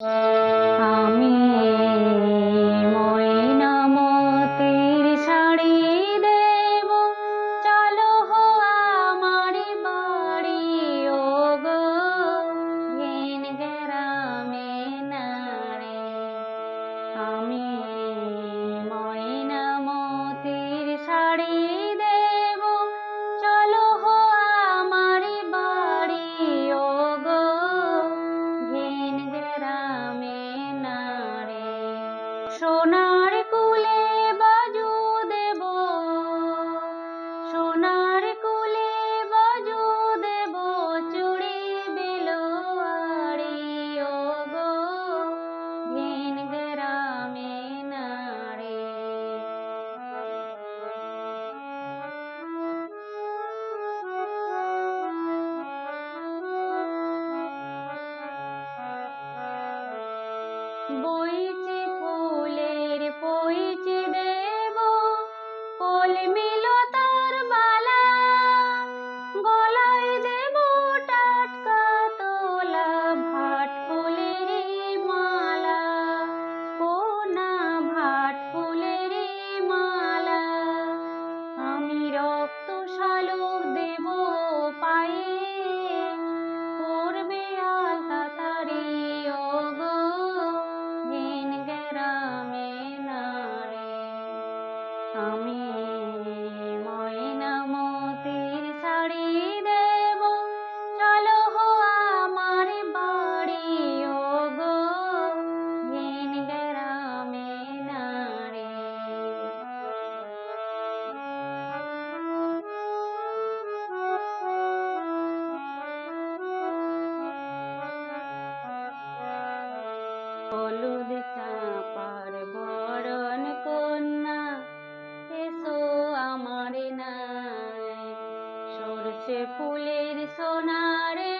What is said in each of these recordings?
Amém. সোনার কুলে বাজু দেব। সোনার কুলে বাজু দেব চুড়ি বেলোয়ারি ও গো ভিন গ্রামে নারে। বইছে পইচে দেব কল মিল হলুদ চাপার বরণ কন্যা এসো আমার নাই সরষে ফুলের সোনারে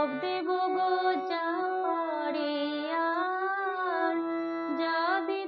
জবাব দেব গো যাবে